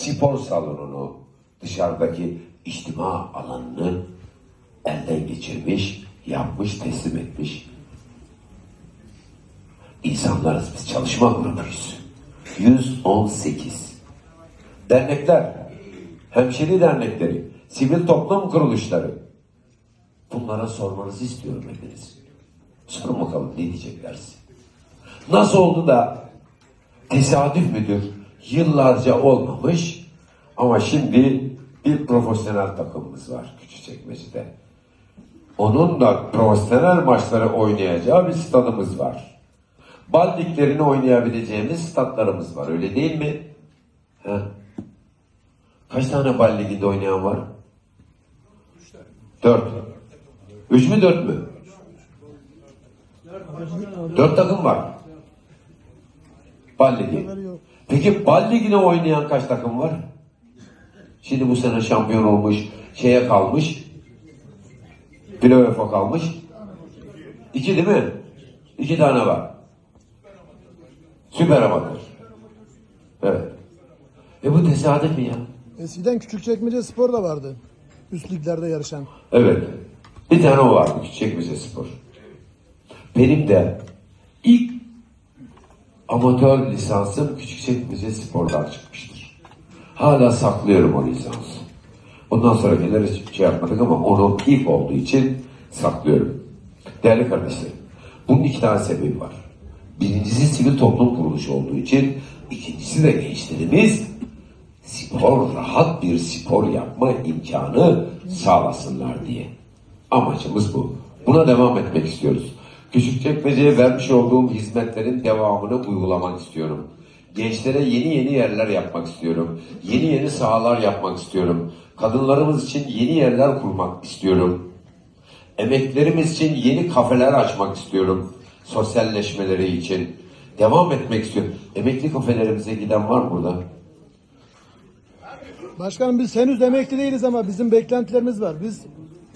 spor salonunu, dışarıdaki içtima alanını elden geçirmiş, yapmış, teslim etmiş. İnsanlarız biz, çalışma grubuyuz. 118. Dernekler, hemşeri dernekleri, sivil toplum kuruluşları. Bunlara sormanızı istiyorum hepiniz. Sorun bakalım ne diyecekler. Nasıl oldu da tesadüf müdür? Yıllarca olmamış ama şimdi bir profesyonel takımımız var Küçükçekmece'de. Onun da profesyonel maçları oynayacağı bir stadımız var. Bal liglerini oynayabileceğimiz statlarımız var öyle değil mi? He? Kaç tane bal liginde oynayan var? Dört. Üç mü dört mü? Dört takım var. Bal. Peki bal ligine oynayan kaç takım var? Şimdi bu sene şampiyon olmuş, şeye kalmış. Playoff'a kalmış. İki değil mi? İki tane var. Süper amatör. Evet. E bu tesadüf mi ya? Eskiden Küçükçekmece Spor da vardı. Üst liglerde yarışan. Evet. Bir tane o vardı Küçükçekmece Spor. Benim de ilk amatör lisansım Küçükçekmece Spor'dan çıkmıştır. Hala saklıyorum o lisansı. Ondan sonrakileri hiç şey yapmadık ama onu ilk olduğu için saklıyorum. Değerli kardeşlerim, bunun iki tane sebebi var. Birincisi sivil toplum kuruluşu olduğu için, ikincisi de gençlerimiz spor, rahat bir spor yapma imkanı sağlasınlar diye. Amacımız bu. Buna devam etmek istiyoruz. Küçükçekmece'ye vermiş olduğum hizmetlerin devamını uygulamak istiyorum. Gençlere yeni yeni yerler yapmak istiyorum. Yeni yeni sahalar yapmak istiyorum. Kadınlarımız için yeni yerler kurmak istiyorum. Emeklerimiz için yeni kafeler açmak istiyorum. Sosyalleşmeleri için. Devam etmek istiyorum. Emekli kafelerimize giden var burada? Başkanım biz henüz emekli değiliz ama bizim beklentilerimiz var. Biz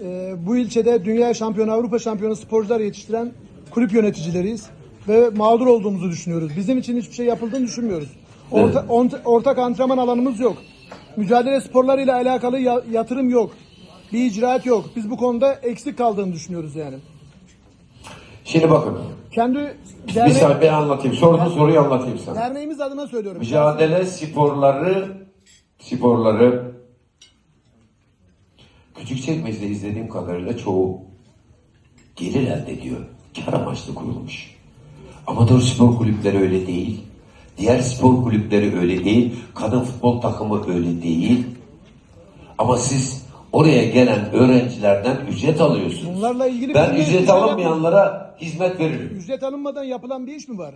e, bu ilçede dünya şampiyonu, Avrupa şampiyonu sporcular yetiştiren kulüp yöneticileriyiz. Ve mağdur olduğumuzu düşünüyoruz. Bizim için hiçbir şey yapıldığını düşünmüyoruz. Orta, ont- ortak antrenman alanımız yok. Mücadele sporlarıyla alakalı ya- yatırım yok. Bir icraat yok. Biz bu konuda eksik kaldığını düşünüyoruz yani. Şimdi bakın. Kendi Bir derne- saniye ben anlatayım. Sorduğun soruyu anlatayım sana. derneğimiz adına söylüyorum. Mücadele sporları sporları Küçükçekmece'de izlediğim kadarıyla çoğu gelir elde ediyor. Kar amaçlı kurulmuş. Amatör spor kulüpleri öyle değil. Diğer spor kulüpleri öyle değil. Kadın futbol takımı öyle değil. Ama siz oraya gelen öğrencilerden ücret alıyorsunuz. Bunlarla ilgili ben ücret alınmayanlara hizmet veririm. Ücret alınmadan yapılan bir iş mi var?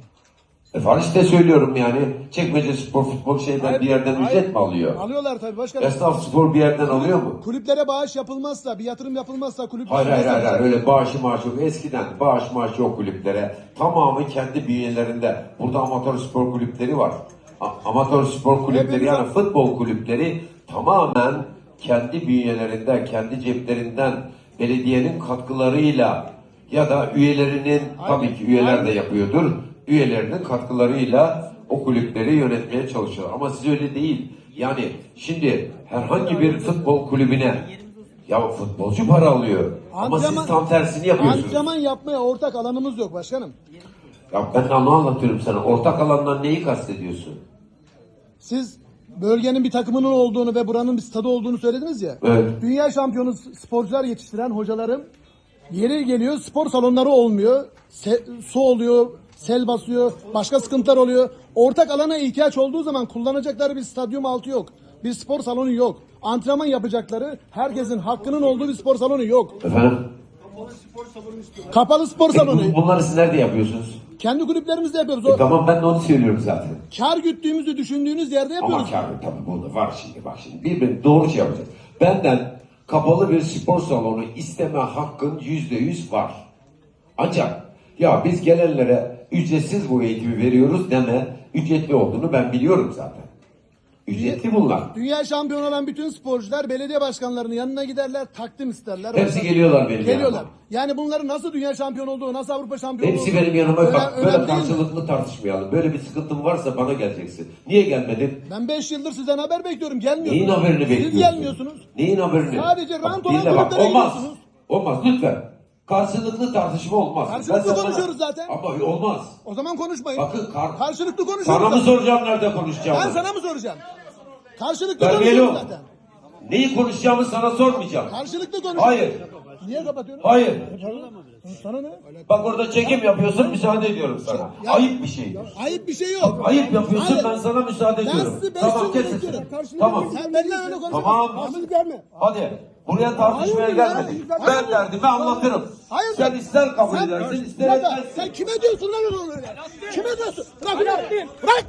E var işte söylüyorum yani. Çekmece spor futbol şeyden Hayır, bir yerden hayır. ücret mi alıyor? Alıyorlar tabii başkanım. Esnaf spor bir yerden alıyor mu? Kulüplere bağış yapılmazsa, bir yatırım yapılmazsa kulüp... Hayır hayır hayır, hayır. öyle bağış maaş yok. Eskiden bağış maaş yok kulüplere. Tamamı kendi bünyelerinde. Burada amatör spor kulüpleri var. A- amatör spor kulüpleri yani futbol kulüpleri tamamen kendi bünyelerinde, kendi ceplerinden belediyenin katkılarıyla ya da üyelerinin tabii ki üyeler de yapıyordur. Üyelerinin katkılarıyla o kulüpleri yönetmeye çalışıyorlar. Ama siz öyle değil. Yani şimdi herhangi bir futbol kulübüne ya futbolcu para alıyor. Ama siz tam tersini yapıyorsunuz. Antrenman yapmaya ortak alanımız yok başkanım. Ya ben de onu anlatıyorum sana. Ortak alandan neyi kastediyorsun? Siz bölgenin bir takımının olduğunu ve buranın bir stadı olduğunu söylediniz ya. Evet. Dünya şampiyonu sporcular yetiştiren hocalarım yeri geliyor spor salonları olmuyor. Se- su oluyor, sel basıyor, başka sıkıntılar oluyor. Ortak alana ihtiyaç olduğu zaman kullanacakları bir stadyum altı yok. Bir spor salonu yok. Antrenman yapacakları herkesin hakkının olduğu bir spor salonu yok. Efendim? Kapalı spor salonu. Bu- Bunları siz nerede yapıyorsunuz? Kendi kulüplerimizde yapıyoruz. E tamam ben de onu söylüyorum zaten. kar güttüğümüzü düşündüğünüz yerde Ama yapıyoruz. kârı tabii burada var şimdi bak şimdi. Birbirini doğru şey yapacağız. Benden kapalı bir spor salonu isteme hakkın yüzde yüz var. Ancak ya biz gelenlere ücretsiz bu eğitimi veriyoruz deme ücretli olduğunu ben biliyorum zaten. Ücretli bunlar. Dünya şampiyonu olan bütün sporcular belediye başkanlarının yanına giderler, takdim isterler. Hepsi Orada- geliyorlar benim Geliyorlar. yanıma. Yani bunların nasıl dünya şampiyonu olduğu, nasıl Avrupa şampiyonu Hepsi olduğu. benim yanıma öyle- bak böyle önemli değil mi? karşılıklı tartışmayalım. Böyle bir sıkıntın varsa bana geleceksin. Niye gelmedin? Ben 5 yıldır sizden haber bekliyorum. Gelmiyorsunuz. Neyin haberini Siz bekliyorsun? gelmiyorsunuz. Neyin haberini? Sadece rant olan dinle bak, kulüplere Olmaz. gidiyorsunuz. Olmaz lütfen. Karşılıklı tartışma olmaz. Karşılıklı Ben sana- konuşuyoruz zaten. Ama olmaz. O zaman konuşmayın. Bakın kar- Karşılıklı konuşuyoruz. Sana mı soracağım nerede konuşacağımı? Ben sana mı soracağım? Karşılıklı Terbiyeli konuşuyoruz zaten. Neyi konuşacağımı sana sormayacağım. Karşılıklı konuşuyoruz. Hayır. Niye kapatıyorsun? Hayır. Sana ne? Bak orada çekim yapıyorsun müsaade ediyorum sana. Ya- Ayıp bir şey. Ayıp bir şey yok. Ayıp yapıyorsun Hayır. ben sana müsaade Ben ediyorum. sizi beş Tamam sesini. Tamam. Sen benimle öyle konuşuyorsun. Tamam. Karşılık verme. Hadi. Buraya tartışmaya gelmedik. Ben derdimi anlatırım. Hayır. Sen ister kabul Sen- edersin ister etmezsin. Sen kime diyorsun lan onu öyle? Kime diyorsun? Bırak. Bırak.